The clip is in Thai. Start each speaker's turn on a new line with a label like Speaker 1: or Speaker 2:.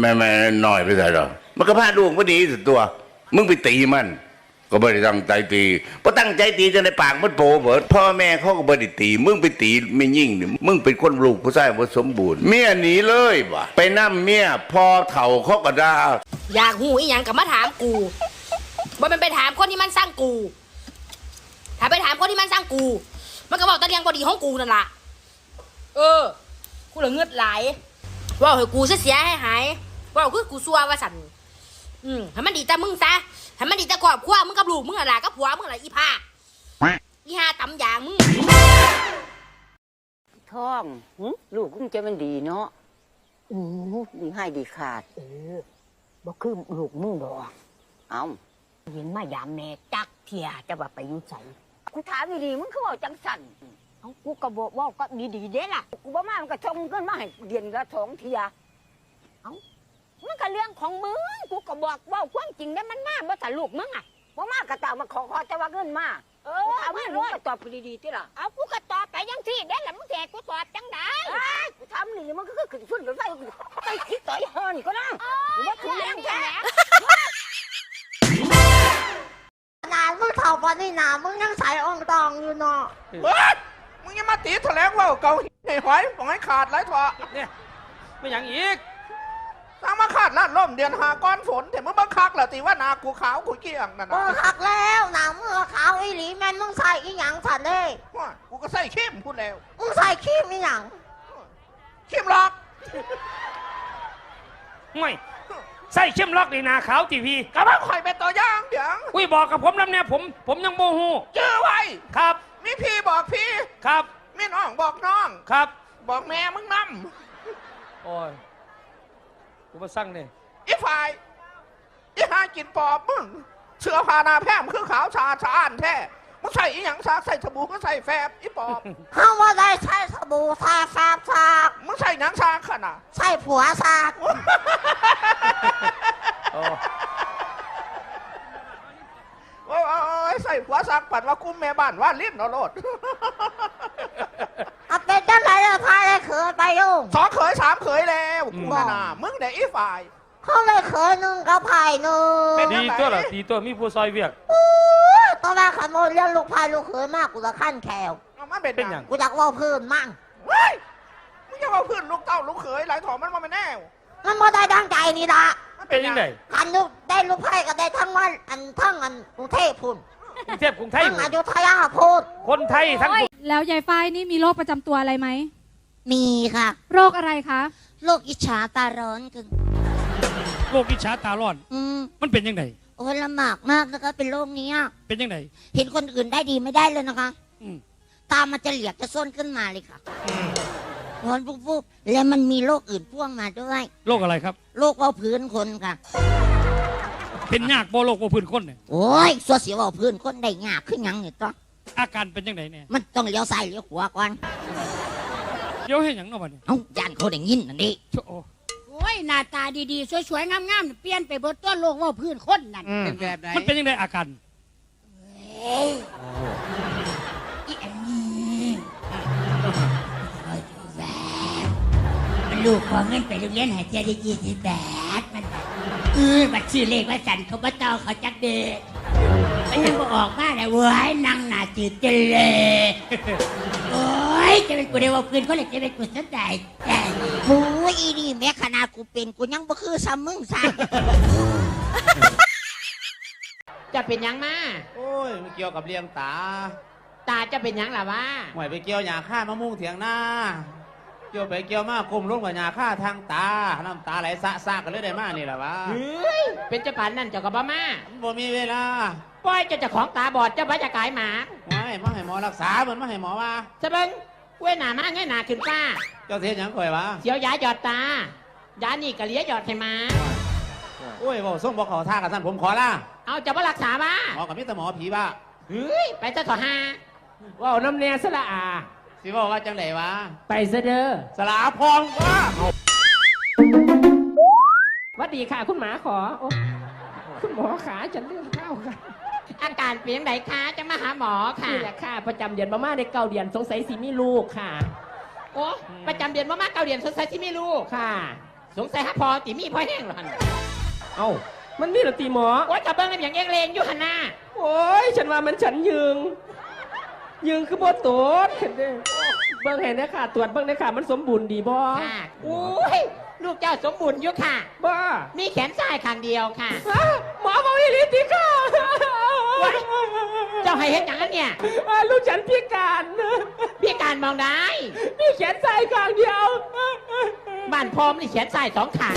Speaker 1: แม่แม่หน้อยไปใส่หรอกมันก็พาลูกพอดีสุดตัว มึงไปตีมัน ก็ไม่ได้ตั้งใจตีพอตั้งใจตีจนในปากมันโปเบิดพ่อแม่เขาก็ไม่ได้ตี มึงไปตีไม่ยิ่งนี่มึงเป็นคนลูกผู้ชายบ่สมบูรณ์ เมียหนีเลยว่ะไปนั่เมียพอเถ่าเขาก็ด่า
Speaker 2: อยากหูอีหยังกับมาถามกูบ่เป็นไปถามคนที่มันสร้างกู ถ้าไปถามคนที่มันสร้างกู มันก็บอกตะเลียงบอดีของกูนั่นล่ะ เออ กูเหลือเงือดไหลว่าให้กูเสียให้หาย ว่าคือกูซัวว่าสันอืมให้มันดีแต่มึงซะให้มันดีแต่ครอบครัวมึงกับลูกมึงอะล่ะกับผัวมึงอะล่ะอีผ้าอีห่าตำยางมึง
Speaker 3: ท่องหึลูกคงจะมันดีเนาะอือดีให้ดีขาด
Speaker 4: เออบ่คือลูกมึงดอก
Speaker 3: เอา
Speaker 4: เห็นมายามแม่จักเทียจะว่าไปอยู่ไส
Speaker 3: กูถามดีๆมึงคือเว่าจังสัน
Speaker 4: เอ้ากูก็บอกเว่าก็ดีๆเด้ล่ะ
Speaker 3: กูบ่มามันก็ชงเงินมาให้เดือนละสองเทีย
Speaker 4: มัน ก็เรื่องของมึงกูก็บอกเว่าความจริงได้มันมาบ่ถ้าลูกมึงอะ
Speaker 3: บ่มากระตามมาขอขอจะว่าเงินมา
Speaker 4: เอ
Speaker 3: กู
Speaker 4: อ
Speaker 3: ถาม
Speaker 4: มา
Speaker 3: ให้
Speaker 4: เล
Speaker 3: รู้
Speaker 4: ย
Speaker 3: ก็ตอบไปดีๆที่ล่ะ
Speaker 4: เอากูก็ตอบไปยังที่ได้ล่ะมึงแทกูตอบจังได๋
Speaker 3: กูถามนี่มันก็คือขึ้นสุดไปไปคิดต่อยฮอนี่ก็นะกูว่าถูกแรงแท้
Speaker 5: ขนาดมึงเท่าปานนี่นามึงยังใส่อ่องตองอยู่เนาะ
Speaker 6: เฮ้ยมึงอยังมาตีแถลงว่าเกาให้หอยบอกให้ขาดไรถั่ว
Speaker 7: เนี่ยไม่อย่างอีก
Speaker 6: สร้างมาขาดลาดล่มเดือนหาก้อนฝนแต่มึงบังคักเหรอตีว่านากูขาวกูเกี้ยงนั่น
Speaker 5: เอ
Speaker 6: นะ
Speaker 5: อหักแล้วหนามือขาวอีหลีแม่นมึงใส่อีหยังสันเด้
Speaker 6: ว่ากูก็ใส่เข้มพูดแล้ว
Speaker 5: มึงใส่ครีมอีหยัง
Speaker 6: เข้มหรอก
Speaker 7: ไม่ใส่เข้มล็อกในนาขาวทีวี
Speaker 6: กำลังคอยเป็นตัวอย่างเดี๋ยว
Speaker 7: อุ้ยบอกกับผมแล้วเนี่ยผม ผมยังโมโห
Speaker 6: เจอไว้
Speaker 7: ครับ
Speaker 6: มีพี่บอกพี่
Speaker 7: ครับ
Speaker 6: มีน้องบอกน้อง
Speaker 7: ครับ
Speaker 6: บอกแม่มึงน
Speaker 7: โอ้ย กูมาสั่งเนี่ยำ
Speaker 6: อีฝ่ายอีหากินปอบมึงเสื้อผ้าหนาแพร่มคือขาวชาชาอันแท้มึงใส่อีหยังซากใส่สบู่ก็ใส่แฟบอีปอบ
Speaker 5: เฮาว่าได้ใส่สบู่ทาแฟบซาก
Speaker 6: มึงใส่หนังซากขนาด
Speaker 5: ใส่ผัวซาก
Speaker 7: โอ้
Speaker 6: โอ้ยโอ้ยโอ้ยใส่ผัวสักปัดว่ากุ้มแม่บ้านว่าลิ้นเอาโลด
Speaker 5: เอาเป็นจังไรเลยพาได้เขยไปอยู่
Speaker 6: สองเขยสามเขยแล้วกูน่ะนะมึงเด็กอีฝ่าย
Speaker 5: เขาเลยเขยหนึ่งกับไผ่หนึ่ง
Speaker 6: เป็น
Speaker 7: ดีตัวเหรอดีตัวมีผู้ซอยเวียก
Speaker 5: ตอนแรกขโมยเลี้ยงลูกพายลูกเขยมากกูจะขั้นแขว
Speaker 6: เอามันเป็น
Speaker 7: เป็นหยัง
Speaker 5: กูอยากเว่าพื้นมั่ง
Speaker 6: เฮ้ยมึงจะมาพื้นลูกเต้าลูกเขยหลายถอมันมาไม่แน่
Speaker 5: มันบ่ได้ดังใจนี่ละ
Speaker 6: มัน
Speaker 7: เป็นยังไง
Speaker 5: กันลูกได้ลูกไผ่ก็ได้ทั้งวันอันทั้งอันกรุงเทพพุ่น
Speaker 7: กรุงเทพกรุงไทย
Speaker 5: ทั้งอยุธยาพูด
Speaker 7: คนไทยทั้ง
Speaker 8: แล้วยายฝ้ายนี่มีโรคประจำตัวอะไรไหม
Speaker 5: มีค่ะ
Speaker 8: โรคอะไรคะ
Speaker 5: โรคอิจฉาตาร้อนกึ่ง
Speaker 7: โรคอิจฉาตาร้อน
Speaker 5: อืม
Speaker 7: มันเป็นยังไง
Speaker 5: โอ้ยลำบากมากนะคะเป็นโรคนี้อะ
Speaker 7: เป็นยังไง
Speaker 5: เห็นคนอื่นได้ดีไม่ได้เลยนะคะ
Speaker 7: อืม
Speaker 5: ตามันจะเหลียกจะส้นขึ้นมาเลยค่ะร้อนปุ๊บๆแล้วมันมีโรคอื่นพ่วงมาด้วย
Speaker 7: โรคอะไรครับ
Speaker 5: โรคเบาพื้นคนค่ะ
Speaker 7: เป็นยากบ่โรคบ่พื้นคนเนี่ย
Speaker 5: โอ้ยสัวเสียวเบาพื้นคนได้ยากขึ้นยังเนี่ยต้อง
Speaker 7: อาการเป็นยังไงเนี่ย
Speaker 5: มันต้องเลี้ยวซ้ายเลี้ยวขวาก่อน
Speaker 7: เดี๋ยวให้หยังเนาะบัดนี้
Speaker 5: เอ้าย่านเขาได้ยินนั่นดิ
Speaker 7: โถ่โอ้
Speaker 4: โอ้ยหน้าตาดีๆ สวยๆ งามๆเปลี่ยนไปเบิดตัวโลกเว่าพื้นคนนั่น
Speaker 6: เป็นแบบไหน
Speaker 7: มันเป็นยังไงอาการ
Speaker 4: อีอันนี้มันลูกขอเงินไปโรงเรียนหายใจได้ยี่สิบแปดมันเออบัตรชื่อเลขว่าสันเขาบ่ต่อเขาจักเด็กมันยังบ่ออกมาเลยเว้ยนั่งหน้าจืดเจนเลยโอ้ย จะเป็นกูได้ว่าพื้นคนเลยจะเป็นกูสนใจแต่
Speaker 5: โอ้ยอีนี่แม้ขนาดกูเป็นกูยังบ่คือซ้ำมึงซ้
Speaker 9: จะเป็นหยังมา
Speaker 10: โอ้ยมันเกี่ยวกับเลี้ยงตา
Speaker 9: ตาจะเป็นหยังล่ะวะ
Speaker 10: หวยไปเกี่ยวหยาฆ่ามะม่วงเถียงหน้าเกี่ยวไปเกี่ยวมากกลมลงกับหยาฆ่าทางตา น้ำตาไหลสะซากกันเลยได้มานี่แหละวะ
Speaker 9: เฮ้ยเป็นเจ้าปันนั่นเจ้ากับบ้ามา
Speaker 10: มันบ่มีเวลา
Speaker 9: ปล่อยเจ้าเจ้าของตาบอดเจ้าบ้าจะกายหมา
Speaker 10: ไม่มาให้หมอรักษาเหมือนมาให้หมอว่า
Speaker 9: จะเบิ้ง เว้ยหนามาไงหนาขึ้นฟ้า
Speaker 10: เจ้าเทียนหยังข่อยวะ
Speaker 9: เสียวยาหยอดตายานี่กะเหลียหยอดให้หมา
Speaker 10: โอ้ยบอกส่งบอกเขาท่ากับท่านผมขอละ
Speaker 9: เอาเจ้าบ้ารักษาบ้า
Speaker 10: หมอกับมิตรหมอผีบ้า
Speaker 9: เฮ้ย ไปซะเถอะฮาว่าน้ำเนียสละอา
Speaker 10: สิบอกว่าจังไหนวะ
Speaker 9: ไปซะเด้อ
Speaker 10: สลาพองว่า
Speaker 9: หวัดดีค่ะ คุณหมาขอโอ้คุณหมอขาจะเลื่อนเข้าค่ะ อาการเป็นยังไงคะจะมาหาหมอค่ะ
Speaker 11: นี่แหละค่ะ ประจำเดือนมาม่าในเก้าเดือนสงสัยสิมีลูกค่ะ
Speaker 9: โอ้ประจำเดือนมากๆเก้าเดือนสดใสที่ไม่รู้
Speaker 11: ค่ะ
Speaker 9: สงสัยฮะพอติมีพอแห้งหรอหัน
Speaker 11: เอ้ามันมีเหรอตีหมอ
Speaker 9: โอ้ยกับเบิ้งในอย่างเองเลงอยู่หันหน้า
Speaker 11: โอ้ยฉันว่ามันฉันยืงยืงคือบ่ตรวจเห็นเด้เบิ่งเห็นนะค่ะ ตรวจเบิ่งนะค่ะ มันสมบูรณ์ดีบ่
Speaker 9: ค่ะโอ้ยลูกเจ้าสมบูรณ์อยู่ค่ะ
Speaker 11: บ้า
Speaker 9: มีแขนซ้ายข้างเดียวค่ะ
Speaker 11: ฮะหมอบอกอีหลีติค่ะ
Speaker 9: ว้ายเจ้าให้เห็นอย่างนั้นเนี่ย
Speaker 11: อ่าลูกฉันพิการ
Speaker 9: พี่การมองได้
Speaker 11: มีแขนซ้ายข้างเดียว
Speaker 9: บ้านพร้อมนี่แขนซ้ายสองข้าง